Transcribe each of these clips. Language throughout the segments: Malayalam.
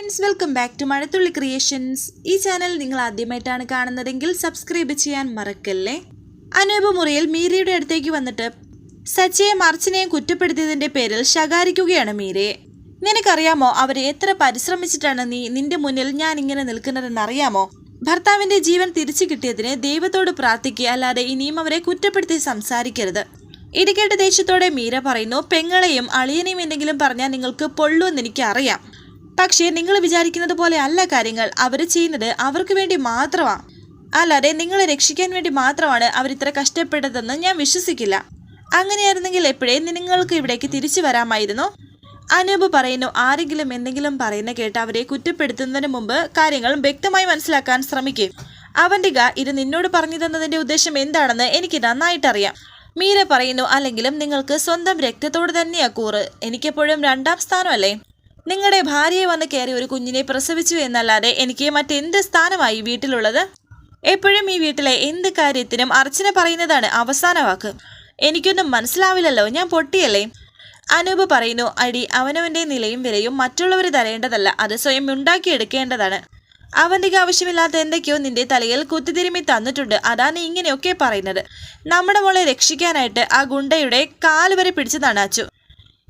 Friends welcome back to Mazhathulli creations ഈ ചാനൽ നിങ്ങൾ ആദ്യമായിട്ടാണ് കാണുന്നതെങ്കിൽ സബ്സ്ക്രൈബ് ചെയ്യാൻ മറക്കല്ലേ? അനൂപ് മുറിയിൽ മീരയുടെ അടുത്തേക്ക് വന്നിട്ട് സച്ചയെ അർച്ചനയും കുറ്റപ്പെടുത്തിയതിന്റെ പേരിൽ ശകാരിക്കുകയാണ് മീരയെ. നിനക്കറിയാമോ അവരെ എത്ര പരിശ്രമിച്ചിട്ടാണ് നീ നിന്റെ മുന്നിൽ ഞാൻ ഇങ്ങനെ നിൽക്കുന്നതെന്ന് അറിയാമോ? ഭർത്താവിന്റെ ജീവൻ തിരിച്ചു കിട്ടിയതിന് ദൈവത്തോട് പ്രാർത്ഥിക്കുക അല്ലാതെ ഇനിയും അവരെ കുറ്റപ്പെടുത്തി സംസാരിക്കരുത്. ഇടിക്കേട്ട ദേഷ്യത്തോടെ മീര പറയുന്നു പെങ്ങളെയും അളിയനെയും എന്തെങ്കിലും പറഞ്ഞാൽ നിങ്ങൾക്ക് പൊള്ളുമെന്ന് എന്ന് അറിയാം പക്ഷേ നിങ്ങൾ വിചാരിക്കുന്നത് പോലെ അല്ല കാര്യങ്ങൾ. അവർ ചെയ്യുന്നത് അവർക്ക് വേണ്ടി മാത്രമാണ് അല്ലാതെ നിങ്ങളെ രക്ഷിക്കാൻ വേണ്ടി മാത്രമാണ് അവർ ഇത്ര കഷ്ടപ്പെട്ടതെന്ന് ഞാൻ വിശ്വസിക്കില്ല. അങ്ങനെയായിരുന്നെങ്കിൽ എപ്പോഴേ നിങ്ങൾക്ക് ഇവിടേക്ക് തിരിച്ചു വരാമായിരുന്നു? അനൂപ് പറയുന്നു ആരെങ്കിലും എന്തെങ്കിലും പറയുന്ന കേട്ട് അവരെ കുറ്റപ്പെടുത്തുന്നതിന് മുമ്പ് കാര്യങ്ങൾ വ്യക്തമായി മനസ്സിലാക്കാൻ ശ്രമിക്കും. അവന്റെ ഇത് നിന്നോട് പറഞ്ഞു തന്നതിന്റെ ഉദ്ദേശം എന്താണെന്ന് എനിക്ക് നന്നായിട്ടറിയാം. മീര പറയുന്നു അല്ലെങ്കിലും നിങ്ങൾക്ക് സ്വന്തം രക്തത്തോട് തന്നെയാ കൂറ്. എനിക്കെപ്പോഴും രണ്ടാം സ്ഥാനമല്ലേ? നിങ്ങളുടെ ഭാര്യയെ വന്ന് കയറി ഒരു കുഞ്ഞിനെ പ്രസവിച്ചു എന്നല്ലാതെ എനിക്ക് മറ്റെന്ത് സ്ഥാനമായി വീട്ടിലുള്ളത്? എപ്പോഴും ഈ വീട്ടിലെ എന്ത് കാര്യത്തിനും അർച്ചന പറയുന്നതാണ് അവസാന വാക്ക്. എനിക്കൊന്നും മനസ്സിലാവില്ലല്ലോ ഞാൻ പൊട്ടിയല്ലേ? അനൂപ് പറയുന്നു അടി അവനവന്റെ നിലയും വിലയും മറ്റുള്ളവർ തരേണ്ടതല്ല അത് സ്വയം ഉണ്ടാക്കിയെടുക്കേണ്ടതാണ്. അവന്റെ ആവശ്യമില്ലാത്ത എന്തൊക്കെയോ നിന്റെ തലയിൽ കുത്തിതിരുമി തന്നിട്ടുണ്ട് അതാണ് ഇങ്ങനെയൊക്കെ പറയുന്നത്. നമ്മുടെ മോളെ രക്ഷിക്കാനായിട്ട് ആ ഗുണ്ടയുടെ കാൽ വരെ പിടിച്ചതാണ് അച്ചു.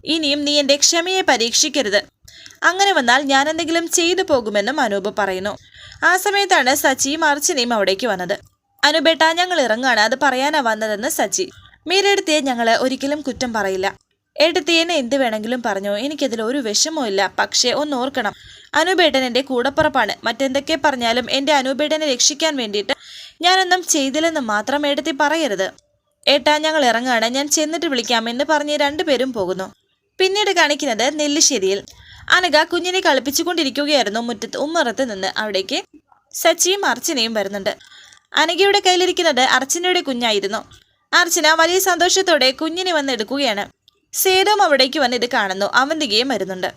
ഇനിയും നീ എന്റെ ക്ഷമയെ പരീക്ഷിക്കരുത്. അങ്ങനെ വന്നാൽ ഞാൻ എന്തെങ്കിലും ചെയ്തു പോകുമെന്നും അനൂപ് പറയുന്നു. ആ സമയത്താണ് സച്ചിയും അർച്ചനയും അവിടേക്ക് വന്നത്. അനുബേട്ട ഞങ്ങൾ ഇറങ്ങാണ് അത് പറയാനാ വന്നതെന്ന് സച്ചി. മീരെടുത്തിയെ ഞങ്ങൾ ഒരിക്കലും കുറ്റം പറയില്ല. എടുത്തി എന്നെ എന്ത് വേണമെങ്കിലും പറഞ്ഞു. എനിക്കതിൽ ഒരു വിഷമവും ഇല്ല. പക്ഷേ ഒന്ന് ഓർക്കണം. അനുബേട്ടൻ എന്റെ കൂടപ്പുറപ്പാണ്. മറ്റെന്തൊക്കെ പറഞ്ഞാലും എന്റെ അനുബേട്ടനെ രക്ഷിക്കാൻ വേണ്ടിയിട്ട് ഞാനൊന്നും ചെയ്തില്ലെന്ന് മാത്രം എടുത്തി പറയരുത്. ഏട്ടാ ഞങ്ങൾ ഇറങ്ങാണ് ഞാൻ ചെന്നിട്ട് വിളിക്കാമെന്ന് പറഞ്ഞ് രണ്ടുപേരും പോകുന്നു. പിന്നീട് കാണിക്കുന്നത് നെല്ലിശ്ശേരിയിൽ. അനഘ കുഞ്ഞിനെ കളിപ്പിച്ചുകൊണ്ടിരിക്കുകയായിരുന്നു മുറ്റത്ത് ഉമ്മറത്ത് നിന്ന് അവിടേക്ക്. സച്ചിയും അർച്ചനയും വരുന്നുണ്ട്. അനഘയുടെ കയ്യിലിരിക്കുന്നത് അർച്ചനയുടെ കുഞ്ഞായിരുന്നു. അർച്ചന വലിയ സന്തോഷത്തോടെ കുഞ്ഞിനെ വന്ന് എടുക്കുകയാണ്. സേതവും അവിടേക്ക് വന്ന് ഇത് കാണുന്നു. അവന്തികയും വരുന്നുണ്ട്.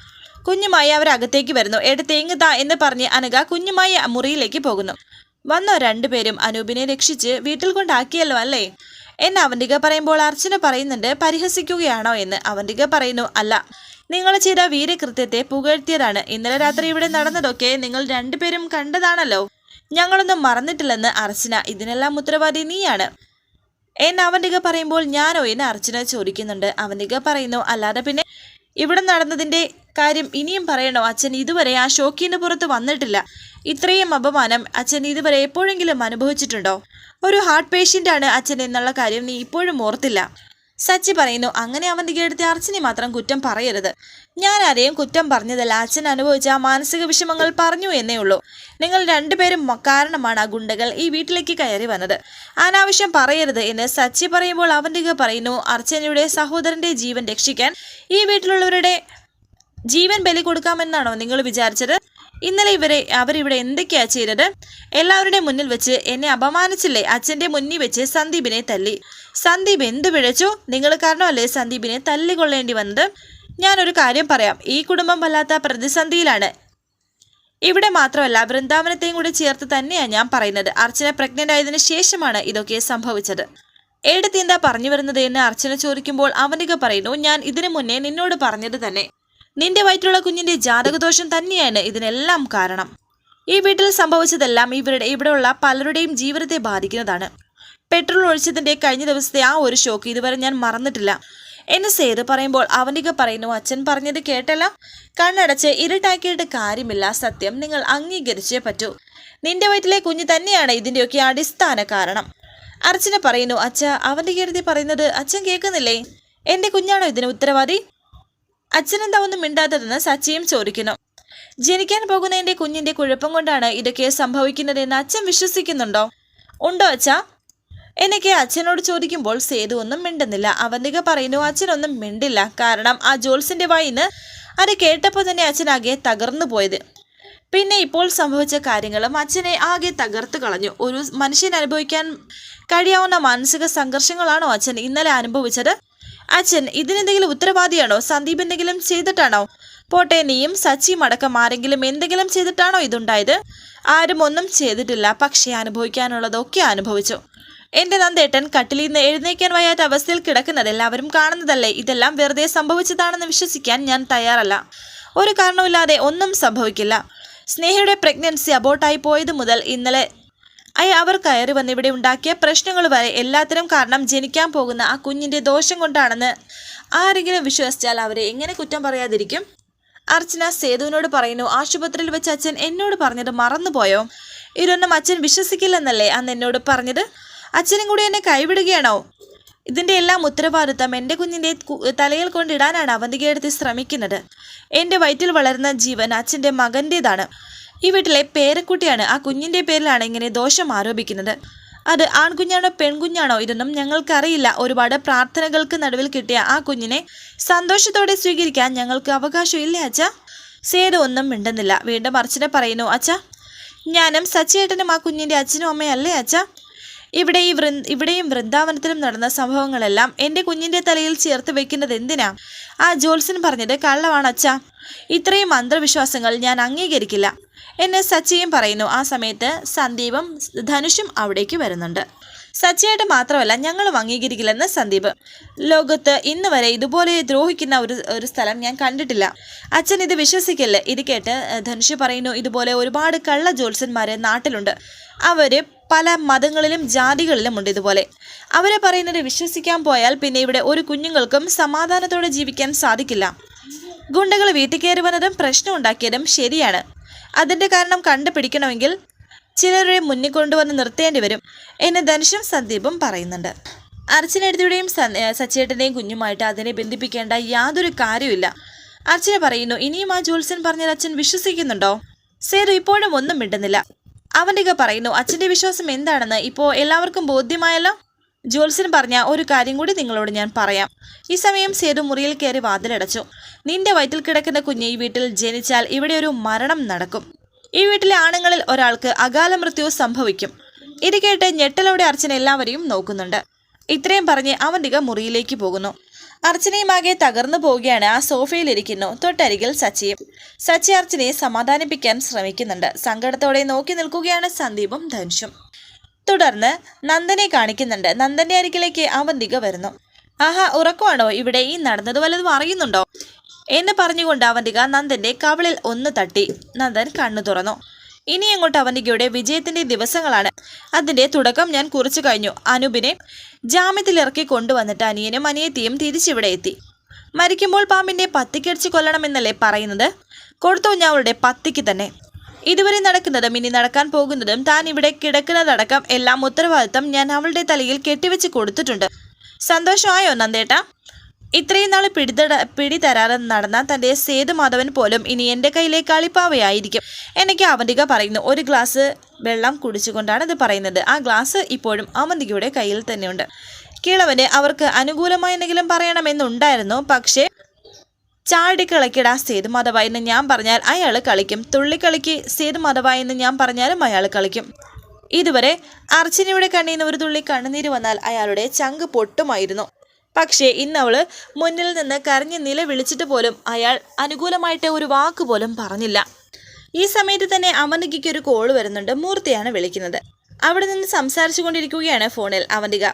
കുഞ്ഞുമായി അവർ അകത്തേക്ക് വരുന്നു. എടുത്തേങ്ങ് താ എന്ന് പറഞ്ഞ് അനഘ കുഞ്ഞുമായി മുറിയിലേക്ക് പോകുന്നു. വന്നോ രണ്ടുപേരും അനൂപിനെ രക്ഷിച്ച് വീട്ടിൽ കൊണ്ടാക്കിയല്ലോ അല്ലേ? എന്ന് അവന്തിക പറയുമ്പോൾ അർച്ചന പറയുന്നുണ്ട് പരിഹസിക്കുകയാണോ എന്ന്. അവന്തിക പറയുന്നു അല്ല. നിങ്ങൾ ചെയ്ത വീരകൃത്യത്തെ പുകഴ്ത്തിയതാണ്. ഇന്നലെ രാത്രി ഇവിടെ നടന്നതൊക്കെ നിങ്ങൾ രണ്ടുപേരും കണ്ടതാണല്ലോ. ഞങ്ങളൊന്നും മറന്നിട്ടില്ലെന്ന് അർച്ചന. ഇതിനെല്ലാം ഉത്തരവാദി നീയാണ്. എന്ന് അവന്തിക പറയുമ്പോൾ ഞാനോ എന്ന് അർച്ചന ചോദിക്കുന്നുണ്ട്. അവന്തിക പറയുന്നു അല്ലാതെ പിന്നെ ഇവിടെ നടന്നതിന്റെ കാര്യം ഇനിയും പറയണോ? അച്ഛൻ ഇതുവരെ ആ ഷോക്കിന് പുറത്ത് വന്നിട്ടില്ല. ഇത്രയും അപമാനം അച്ഛൻ ഇതുവരെ എപ്പോഴെങ്കിലും അനുഭവിച്ചിട്ടുണ്ടോ? ഒരു ഹാർട്ട് പേഷ്യന്റാണ് അച്ഛൻ എന്നുള്ള കാര്യം നീ ഇപ്പോഴും ഓർത്തില്ല. സച്ചി പറയുന്നു അങ്ങനെ അവന്റെ എടുത്ത് അർച്ചനെ മാത്രം കുറ്റം പറയരുത്. ഞാൻ ആരെയും കുറ്റം പറഞ്ഞതല്ല. അച്ഛൻ അനുഭവിച്ച മാനസിക വിഷമങ്ങൾ പറഞ്ഞു എന്നേ ഉള്ളൂ. നിങ്ങൾ രണ്ടുപേരും കാരണമാണ് ആ ഗുണ്ടകൾ ഈ വീട്ടിലേക്ക് കയറി വന്നത്. അനാവശ്യം പറയരുത് എന്ന് സച്ചി പറയുമ്പോൾ അവന്റെ പറയുന്നു അർച്ചനയുടെ സഹോദരന്റെ ജീവൻ രക്ഷിക്കാൻ ഈ വീട്ടിലുള്ളവരുടെ ജീവൻ ബലി കൊടുക്കാമെന്നാണോ നിങ്ങൾ വിചാരിച്ചത്? ഇന്നലെ ഇവരെ അവരിവിടെ എന്തൊക്കെയാ ചെയ്തത്? എല്ലാവരുടെയും മുന്നിൽ വെച്ച് എന്നെ അപമാനിച്ചില്ലേ? അച്ഛന്റെ മുന്നിൽ വെച്ച് സന്ദീപിനെ തല്ലി. സന്ദീപ് എന്ത് പിഴച്ചു? നിങ്ങൾ കാരണമല്ലേ സന്ദീപിനെ തല്ലിക്കൊള്ളേണ്ടി വന്നത്? ഞാനൊരു കാര്യം പറയാം. ഈ കുടുംബം വല്ലാത്ത പ്രതിസന്ധിയിലാണ്. ഇവിടെ മാത്രമല്ല വൃന്ദാവനത്തെയും കൂടി ചേർത്ത് തന്നെയാണ് ഞാൻ പറയുന്നത്. അർച്ചന പ്രഗ്നന്റ് ആയതിനു ശേഷമാണ് ഇതൊക്കെ സംഭവിച്ചത്. എടുത്ത് എന്താ പറഞ്ഞു വരുന്നത് എന്ന് അർച്ചന ചോദിക്കുമ്പോൾ അവനിക പറയുന്നു ഞാൻ ഇതിനു മുന്നേ നിന്നോട് പറഞ്ഞത് തന്നെ. നിന്റെ വയറ്റിലുള്ള കുഞ്ഞിന്റെ ജാതകദോഷം തന്നെയാണ് ഇതിനെല്ലാം കാരണം. ഈ വീട്ടിൽ സംഭവിച്ചതെല്ലാം ഇവരുടെ ഇവിടെയുള്ള പലരുടെയും ജീവിതത്തെ ബാധിക്കുന്നതാണ്. പെട്രോൾ ഒഴിച്ചതിന്റെ കഴിഞ്ഞ ദിവസത്തെ ആ ഒരു ഷോക്ക് ഇതുവരെ ഞാൻ മറന്നിട്ടില്ല. എന്ന് സേത് പറയുമ്പോൾ അവനിക പറയുന്നു അച്ഛൻ പറഞ്ഞത് കേട്ടല്ല? കണ്ണടച്ച് ഇരുട്ടാക്കിയിട്ട് കാര്യമില്ല. സത്യം നിങ്ങൾ അംഗീകരിച്ചേ പറ്റൂ. നിന്റെ വയറ്റിലെ കുഞ്ഞ് തന്നെയാണ് ഇതിന്റെയൊക്കെ അടിസ്ഥാന കാരണം. അർച്ചന പറയുന്നു അച്ഛ അവന്റെ കരുതി പറയുന്നത് അച്ഛൻ കേൾക്കുന്നില്ലേ? എന്റെ കുഞ്ഞാണോ ഇതിന് ഉത്തരവാദി? അച്ഛനെന്താ ഒന്നും മിണ്ടാത്തതെന്ന് സച്ചിയും ചോദിക്കുന്നു. ജനിക്കാൻ പോകുന്ന എന്റെ കുഞ്ഞിന്റെ കുഴപ്പം കൊണ്ടാണ് ഇതൊക്കെ സംഭവിക്കുന്നതെന്ന് അച്ഛൻ വിശ്വസിക്കുന്നുണ്ടോ? ഉണ്ടോ അച്ഛാ? എന്നൊക്കെ അച്ഛനോട് ചോദിക്കുമ്പോൾ സേതു ഒന്നും മിണ്ടുന്നില്ല. അവന്തിക പറയുന്നു അച്ഛനൊന്നും മിണ്ടില്ല. കാരണം ആ ജോൾസിന്റെ വായിന്ന് അത് കേട്ടപ്പോൾ തന്നെ അച്ഛനാകെ തകർന്നു പോയത്. പിന്നെ ഇപ്പോൾ സംഭവിച്ച കാര്യങ്ങളും അച്ഛനെ ആകെ തകർത്ത് കളഞ്ഞു. ഒരു മനുഷ്യൻ അനുഭവിക്കാൻ കഴിയാവുന്ന മാനസിക സംഘർഷങ്ങളാണോ അച്ഛൻ ഇന്നലെ അനുഭവിച്ചത്? അച്ഛൻ ഇതിനെന്തെങ്കിലും ഉത്തരവാദിയാണോ? സന്ദീപ് എന്തെങ്കിലും ചെയ്തിട്ടാണോ? പോട്ടെ നീയും സച്ചിയും അടക്കം ആരെങ്കിലും എന്തെങ്കിലും ചെയ്തിട്ടാണോ ഇതുണ്ടായത്? ആരും ഒന്നും ചെയ്തിട്ടില്ല. പക്ഷേ അനുഭവിക്കാനുള്ളതൊക്കെ അനുഭവിച്ചു. എന്റെ നന്ദേട്ടൻ കട്ടിലിൽ നിന്ന് എഴുന്നേക്കാൻ വയ്യാത്ത അവസ്ഥയിൽ കിടക്കുന്നത് എല്ലാവരും കാണുന്നതല്ലേ? ഇതെല്ലാം വെറുതെ സംഭവിച്ചതാണെന്ന് വിശ്വസിക്കാൻ ഞാൻ തയ്യാറല്ല. ഒരു കാരണവുമില്ലാതെ ഒന്നും സംഭവിക്കില്ല. സ്നേഹയുടെ പ്രഗ്നൻസി അബോട്ടായി പോയത് മുതൽ ഇന്നലെ അയ അവർ കയറി വന്ന് ഇവിടെ ഉണ്ടാക്കിയ പ്രശ്നങ്ങൾ വരെ എല്ലാത്തിനും കാരണം ജനിക്കാൻ പോകുന്ന ആ കുഞ്ഞിന്റെ ദോഷം കൊണ്ടാണെന്ന് ആരെങ്കിലും വിശ്വസിച്ചാൽ അവരെ എങ്ങനെ കുറ്റം പറയാതിരിക്കും? അർച്ചന സേതുവിനോട് പറയുന്നു ആശുപത്രിയിൽ വെച്ച് അച്ഛൻ എന്നോട് പറഞ്ഞത് മറന്നുപോയോ? ഇതൊന്നും അച്ഛൻ വിശ്വസിക്കില്ലെന്നല്ലേ അന്ന് എന്നോട് പറഞ്ഞത്? അച്ഛനും കൂടി എന്നെ കൈവിടുകയാണോ? ഇതിന്റെ എല്ലാം ഉത്തരവാദിത്തം എന്റെ കുഞ്ഞിന്റെ തലയിൽ കൊണ്ടിടാനാണ് അവന്തികയെടുത്ത് ശ്രമിക്കുന്നത്. എന്റെ വയറ്റിൽ വളർന്ന ജീവൻ അച്ഛന്റെ മകന്റേതാണ് ഈ വീട്ടിലെ പേരക്കുട്ടിയാണ്. ആ കുഞ്ഞിന്റെ പേരിലാണ് ഇങ്ങനെ ദോഷം ആരോപിക്കുന്നത്. അത് ആൺകുഞ്ഞാണോ പെൺകുഞ്ഞാണോ ഇതൊന്നും ഞങ്ങൾക്കറിയില്ല. ഒരുപാട് പ്രാർത്ഥനകൾക്ക് നടുവിൽ കിട്ടിയ ആ കുഞ്ഞിനെ സന്തോഷത്തോടെ സ്വീകരിക്കാൻ ഞങ്ങൾക്ക് അവകാശമില്ല അച്ഛ? സേതു ഒന്നും മിണ്ടുന്നില്ല. വീണ്ടും അർച്ചന പറയുന്നു അച്ഛ ഞാനും സച്ചിയേട്ടനും ആ കുഞ്ഞിന്റെ അച്ഛനും അമ്മയല്ലേ അച്ഛ? ഇവിടെ ഈ വൃ ഇവിടെയും വൃന്ദാവനത്തിലും നടന്ന സംഭവങ്ങളെല്ലാം എന്റെ കുഞ്ഞിന്റെ തലയിൽ ചേർത്ത് വെക്കുന്നത് എന്തിനാ? ആ ജോൽസൻ പറഞ്ഞത് കള്ളവാണ് അച്ഛ. ഇത്രയും അന്ധവിശ്വാസങ്ങൾ ഞാൻ അംഗീകരിക്കില്ല. എന്നെ സച്ചിയും പറയുന്നു ആ സമയത്ത് സന്ദീപും ധനുഷും അവിടേക്ക് വരുന്നുണ്ട്. സച്ചിയായിട്ട് മാത്രമല്ല ഞങ്ങളും അംഗീകരിക്കില്ലെന്ന് സന്ദീപ്. ലോകത്ത് ഇന്ന് വരെ ഇതുപോലെ ദ്രോഹിക്കുന്ന ഒരു ഒരു സ്ഥലം ഞാൻ കണ്ടിട്ടില്ല. അച്ഛൻ ഇത് വിശ്വസിക്കില്ല? ഇത് കേട്ട് ധനുഷ് പറയുന്നു ഇതുപോലെ ഒരുപാട് കള്ള ജ്യോത്സ്യന്മാര് നാട്ടിലുണ്ട്. അവർ പല മതങ്ങളിലും ജാതികളിലും ഉണ്ട് ഇതുപോലെ. അവരെ പറയുന്നത് വിശ്വസിക്കാൻ പോയാൽ പിന്നെ ഇവിടെ ഒരു കുഞ്ഞുങ്ങൾക്കും സമാധാനത്തോടെ ജീവിക്കാൻ സാധിക്കില്ല. ഗുണ്ടകൾ വീട്ടിൽ കയറി വന്നതും പ്രശ്നം ഉണ്ടാക്കിയതും ശരിയാണ്. അതിന്റെ കാരണം കണ്ടുപിടിക്കണമെങ്കിൽ ചിലരെ മുന്നിൽ കൊണ്ടുവന്ന് നിർത്തേണ്ടി വരും എന്ന് ധനുഷും സന്ദീപും പറയുന്നുണ്ട്. അർച്ചനടുത്തിയുടെയും സച്ചേട്ടന്റെയും കുഞ്ഞുമായിട്ട് അതിനെ ബന്ധിപ്പിക്കേണ്ട യാതൊരു കാര്യമില്ല അർച്ചന പറയുന്നു ഇനിയും ആ ജോത്സ്യൻ പറഞ്ഞാൽ അച്ഛൻ വിശ്വസിക്കുന്നുണ്ടോ? സേതു ഇപ്പോഴും ഒന്നും മിണ്ടുന്നില്ല. അവന്റെ പറയുന്നു അച്ഛന്റെ വിശ്വാസം എന്താണെന്ന്? ഇപ്പോൾ എല്ലാവർക്കും ബോധ്യമായല്ലോ? ജോത്സ്യൻ പറഞ്ഞ ഒരു കാര്യം കൂടി നിങ്ങളോട് ഞാൻ പറയാം. ഈ സമയം സേതു മുറിയിൽ കയറി വാതിലടച്ചു. നിന്റെ വയറ്റിൽ കിടക്കുന്ന കുഞ്ഞ് ഈ വീട്ടിൽ ജനിച്ചാൽ ഇവിടെ ഒരു മരണം നടക്കും. ഈ വീട്ടിലെ ആണുങ്ങളിൽ ഒരാൾക്ക് അകാല മൃത്യു സംഭവിക്കും. ഇത് കേട്ട് ഞെട്ടലോടെ അർച്ചന എല്ലാവരെയും നോക്കുന്നുണ്ട്. ഇത്രയും പറഞ്ഞ് അവന്തിക മുറിയിലേക്ക് പോകുന്നു. അർച്ചനയും ആകെ തകർന്നു പോവുകയാണ്. ആ സോഫയിലിരിക്കുന്നു. തൊട്ടരികിൽ സച്ചിയും. സച്ചി അർച്ചനയെ സമാധാനിപ്പിക്കാൻ ശ്രമിക്കുന്നുണ്ട്. സങ്കടത്തോടെ നോക്കി നിൽക്കുകയാണ് സന്ദീപും ധനുഷും. തുടർന്ന് നന്ദനെ കാണിക്കുന്നുണ്ട്. നന്ദന്റെ അരികിലേക്ക് അവന്തിക വരുന്നു. ആഹാ ഉറക്കമാണോ? ഇവിടെ ഈ നടന്നത് വല്ലതും അറിയുന്നുണ്ടോ? എന്ന് പറഞ്ഞുകൊണ്ട് അവന്തിക നന്ദന്റെ കവളിൽ ഒന്ന് തട്ടി. നന്ദൻ കണ്ണു തുറന്നു. ഇനി അങ്ങോട്ട് അവന്തികയുടെ വിജയത്തിന്റെ ദിവസങ്ങളാണ്. അതിന്റെ തുടക്കം ഞാൻ കുറിച്ചു കഴിഞ്ഞു. അനൂപിനെ ജാമ്യത്തിലിറക്കി കൊണ്ടുവന്നിട്ട് അനിയനും അനിയത്തിയും തിരിച്ചിവിടെ എത്തി. മരിക്കുമ്പോൾ പാമ്പിന്റെ പത്തിക്കടിച്ച് കൊല്ലണമെന്നല്ലേ പറയുന്നത്? കൊടുത്തു അവളുടെ പത്തിക്ക് തന്നെ. ഇതുവരെ നടക്കുന്നതും ഇനി നടക്കാൻ പോകുന്നതും താൻ ഇവിടെ കിടക്കുന്നതടക്കം എല്ലാം ഉത്തരവാദിത്തം ഞാൻ അവളുടെ തലയിൽ കെട്ടിവെച്ച് കൊടുത്തിട്ടുണ്ട്. സന്തോഷമായോ നന്ദേട്ട? ഇത്രയും നാൾ പിടിതട പിടിതരാറ് നടന്ന തന്റെ സേതുമാധവൻ പോലും ഇനി എന്റെ കയ്യിലെ കളിപ്പാവയായിരിക്കും. എനിക്ക് അവന്തിക പറയുന്നു. ഒരു ഗ്ലാസ് വെള്ളം കുടിച്ചുകൊണ്ടാണ് ഇത് പറയുന്നത്. ആ ഗ്ലാസ് ഇപ്പോഴും അവന്തികയുടെ കയ്യിൽ തന്നെയുണ്ട്. കിളവന് അവർക്ക് അനുകൂലമായി എന്തെങ്കിലും പറയണമെന്നുണ്ടായിരുന്നു. പക്ഷേ ചാടിക്കളിക്കടാ സേതുമാധവ എന്ന് ഞാൻ പറഞ്ഞാൽ അയാൾ കളിക്കും. തുള്ളിക്കളിക്ക് സേതുമാധവ എന്ന് ഞാൻ പറഞ്ഞാലും അയാൾ കളിക്കും. ഇതുവരെ അർച്ചനയുടെ കണ്ണിൽ നിന്ന് ഒരു തുള്ളി കണ്ണുനീര് വന്നാൽ അയാളുടെ ചങ്ക് പൊട്ടുമായിരുന്നു. പക്ഷേ ഇന്ന് മുന്നിൽ നിന്ന് കരഞ്ഞ് നിലവിളിച്ചിട്ട് പോലും അയാൾ അനുകൂലമായിട്ട് ഒരു വാക്ക് പോലും പറഞ്ഞില്ല. ഈ സമയത്ത് തന്നെ അവന്തികയ്ക്ക് ഒരു കോൾ വരുന്നുണ്ട്. മൂർത്തിയാണ് വിളിക്കുന്നത്. അവിടെ നിന്ന് സംസാരിച്ചു കൊണ്ടിരിക്കുകയാണ് ഫോണിൽ അവന്തിക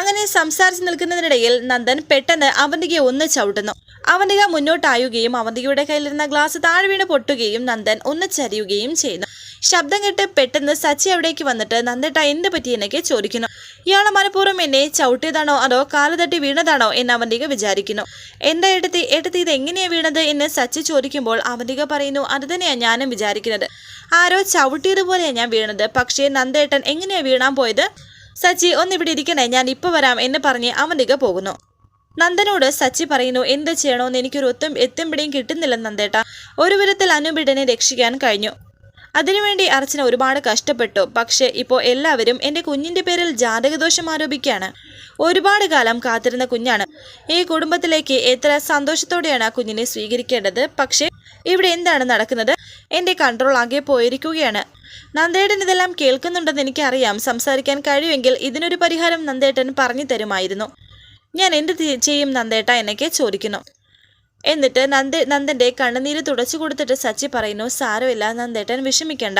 അങ്ങനെ സംസാരിച്ച് നിൽക്കുന്നതിനിടയിൽ നന്ദൻ പെട്ടെന്ന് അവന്തികയെ ഒന്ന് ചവിട്ടുന്നു. അവന്തിക മുന്നോട്ടായുകയും അവന്തികയുടെ കയ്യിലിരുന്ന ഗ്ലാസ് താഴെ വീണ് പൊട്ടുകയും നന്ദൻ ഒന്ന് ചരിയുകയും ചെയ്യുന്നു. ശബ്ദം കേട്ട് പെട്ടെന്ന് സച്ചി അവിടേക്ക് വന്നിട്ട് നന്ദേട്ട എന്ത് പറ്റി? എന്നൊക്കെ ചോദിക്കുന്നു. ഇയാളെ മനഃപൂർവം എന്നെ ചവിട്ടിയതാണോ അതോ കാലുതട്ടി വീണതാണോ എന്ന് അവന്തിക വിചാരിക്കുന്നു. എന്താ എടുത്തി എടുത്തി ഇത് എങ്ങനെയാ വീണത്? എന്ന് സച്ചി ചോദിക്കുമ്പോൾ അവന്തിക പറയുന്നു അത് തന്നെയാ ഞാനും വിചാരിക്കുന്നത്. ആരോ ചവിട്ടിയതുപോലെയാണ് ഞാൻ വീണത്. പക്ഷേ നന്ദേട്ടൻ എങ്ങനെയാ വീണാൻ പോയത്? സച്ചി ഒന്നിവിടെ ഇരിക്കണേ ഞാൻ ഇപ്പൊ വരാം എന്ന് പറഞ്ഞ് അവന്തിക പോകുന്നു. നന്ദനോട് സച്ചി പറയുന്നു എന്ത് ചെയ്യണമെന്ന് എനിക്കൊരു ഒത്തും എത്തും കിട്ടുന്നില്ല നന്ദേട്ട. ഒരു വിധത്തിൽ അനുബിടനെ രക്ഷിക്കാൻ കഴിഞ്ഞു. അതിനുവേണ്ടി അർച്ചന ഒരുപാട് കഷ്ടപ്പെട്ടു. പക്ഷേ ഇപ്പോൾ എല്ലാവരും എന്റെ കുഞ്ഞിന്റെ പേരിൽ ജാതകദോഷം ആരോപിക്കുകയാണ്. ഒരുപാട് കാലം കാത്തിരുന്ന കുഞ്ഞാണ്. ഈ കുടുംബത്തിലേക്ക് എത്ര സന്തോഷത്തോടെയാണ് ആ കുഞ്ഞിനെ സ്വീകരിക്കേണ്ടത്? പക്ഷേ ഇവിടെ എന്താണ് നടക്കുന്നത്? എന്റെ കൺട്രോൾ ആകെ പോയിരിക്കുകയാണ്. നന്ദേട്ടൻ ഇതെല്ലാം കേൾക്കുന്നുണ്ടെന്ന് എനിക്കറിയാം. സംസാരിക്കാൻ കഴിയുമെങ്കിൽ ഇതിനൊരു പരിഹാരം നന്ദേട്ടൻ പറഞ്ഞു തരുമായിരുന്നു. ഞാൻ എന്ത് ചെയ്യും നന്ദേട്ട എന്നൊക്കെ ചോദിക്കുന്നു. എന്നിട്ട് നന്ദ നന്ദന്റെ കണ്ണുനീര് തുടച്ചു കൊടുത്തിട്ട് സച്ചി പറയുന്നു സാരമില്ല നന്ദേട്ടൻ വിഷമിക്കണ്ട.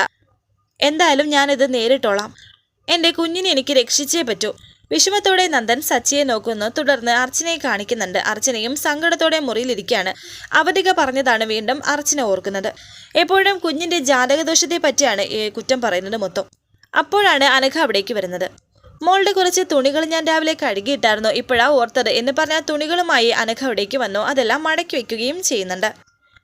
എന്തായാലും ഞാനിത് നേരിട്ടോളാം. എന്റെ കുഞ്ഞിനെ എനിക്ക് രക്ഷിച്ചേ പറ്റൂ. വിഷമത്തോടെ നന്ദൻ സച്ചിയെ നോക്കുന്നു. തുടർന്ന് അർച്ചനയെ കാണിക്കുന്നുണ്ട്. അർച്ചനയും സങ്കടത്തോടെ മുറിയിലിരിക്കുകയാണ്. അവധിക പറഞ്ഞതാണ് വീണ്ടും അർച്ചന ഓർക്കുന്നത്. എപ്പോഴും കുഞ്ഞിന്റെ ജാതകദോഷത്തെ പറ്റിയാണ് കുറ്റം പറയുന്നത് മൊത്തം. അപ്പോഴാണ് അനഘ അവിടേക്ക് വരുന്നത്. മോളുടെ കുറച്ച് തുണികൾ ഞാൻ രാവിലെ കഴുകിയിട്ടായിരുന്നു ഇപ്പോഴാ ഓർത്തത് എന്ന് പറഞ്ഞ തുണികളുമായി അനഘ അവിടേക്ക് വന്നു. അതെല്ലാം മടക്കി വെക്കുകയും ചെയ്യുന്നുണ്ട്.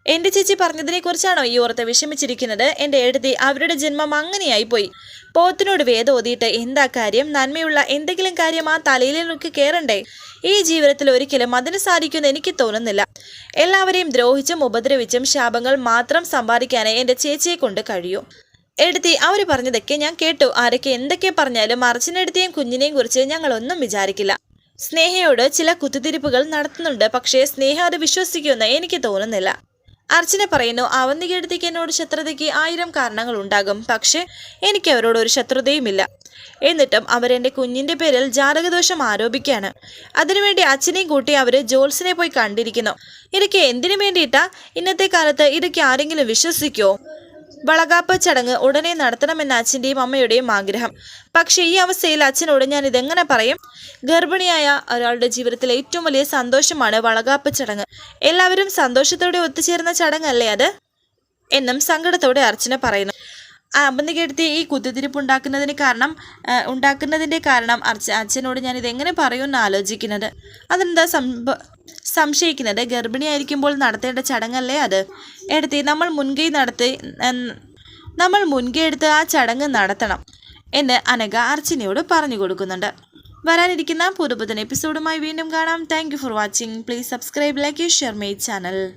എന്റെ ചേച്ചി പറഞ്ഞതിനെക്കുറിച്ചാണോ ഈ ഓർത്ത് വിഷമിച്ചിരിക്കുന്നത്? എന്റെ എഴുതി അവരുടെ ജന്മം അങ്ങനെയായി പോയി. പോത്തിനോട് വേദം ഓതിയിട്ട് എന്താ കാര്യം? നന്മയുള്ള എന്തെങ്കിലും കാര്യം ആ തലയിലേക്ക് കയറണ്ടേ ഈ ജീവിതത്തിൽ ഒരിക്കലും അതിന് സാധിക്കുമെന്ന് എനിക്ക് തോന്നുന്നില്ല. എല്ലാവരെയും ദ്രോഹിച്ചും ഉപദ്രവിച്ചും ശാപങ്ങൾ മാത്രം സമ്പാദിക്കാനേ എന്റെ ചേച്ചിയെ കൊണ്ട് കഴിയൂ. എടുത്തി അവർ പറഞ്ഞതൊക്കെ ഞാൻ കേട്ടു. ആരൊക്കെ എന്തൊക്കെ പറഞ്ഞാലും അർച്ചനെടുത്തിയും കുഞ്ഞിനെയും കുറിച്ച് ഞങ്ങളൊന്നും വിചാരിക്കില്ല. സ്നേഹയോട് ചില കുത്തിത്തിരിപ്പുകൾ നടത്തുന്നുണ്ട്. പക്ഷേ സ്നേഹ അത് വിശ്വസിക്കുമെന്ന് എനിക്ക് തോന്നുന്നില്ല. അർച്ചന പറയുന്നു അവന്തികടുത്തേക്ക് എന്നോട് ശത്രുതയ്ക്ക് ആയിരം കാരണങ്ങൾ ഉണ്ടാകും. പക്ഷേ എനിക്ക് അവരോട് ഒരു ശത്രുതയുമില്ല എന്നിട്ടും അവരെന്റെ കുഞ്ഞിന്റെ പേരിൽ ജാതകദോഷം ആരോപിക്കുകയാണ്. അതിനുവേണ്ടി അച്ഛനെയും കൂട്ടി അവർ ജോൾസിനെ പോയി കണ്ടിരിക്കുന്നു. ഇതൊക്കെ എന്തിനു വേണ്ടിയിട്ടാ ഇന്നത്തെ കാലത്ത് ഇതൊക്കെ ആരെങ്കിലും വിശ്വസിക്കുമോ വളകാപ്പ് ചടങ്ങ് ഉടനെ നടത്തണമെന്ന അച്ഛന്റെയും അമ്മയുടെയും ആഗ്രഹം. പക്ഷേ ഈ അവസ്ഥയിൽ അച്ഛനോട് ഞാൻ ഇതെങ്ങനെ പറയും? ഗർഭിണിയായ ഒരാളുടെ ജീവിതത്തിലെ ഏറ്റവും വലിയ സന്തോഷമാണ് വളകാപ്പ് ചടങ്ങ്. എല്ലാവരും സന്തോഷത്തോടെ ഒത്തുചേർന്ന ചടങ്ങല്ലേ അത്? എന്നും സങ്കടത്തോടെ അർച്ചന പറയുന്നു. അബന്ധികെടുത്തി ഈ കുത്തിരിപ്പ് ഉണ്ടാക്കുന്നതിന് കാരണം ഉണ്ടാക്കുന്നതിന്റെ കാരണം അർച്ച അച്ഛനോട് ഞാൻ ഇതെങ്ങനെ പറയുമെന്ന് ആലോചിക്കുന്നത്? അതെന്താ സംഭ സംശയിക്കുന്നത്. ഗർഭിണിയായിരിക്കുമ്പോൾ നടത്തേണ്ട ചടങ്ങല്ലേ അത്? എടുത്തി നമ്മൾ മുൻകൈ നടത്തി നമ്മൾ മുൻകൈ എടുത്ത് ആ ചടങ്ങ് നടത്തണം എന്ന് അനഘ അർച്ചനയോട് പറഞ്ഞു കൊടുക്കുന്നുണ്ട്. വരാനിരിക്കുന്ന പുതുപുതൻ എപ്പിസോഡുമായി വീണ്ടും കാണാം. Thank for watching. Please subscribe like share my channel.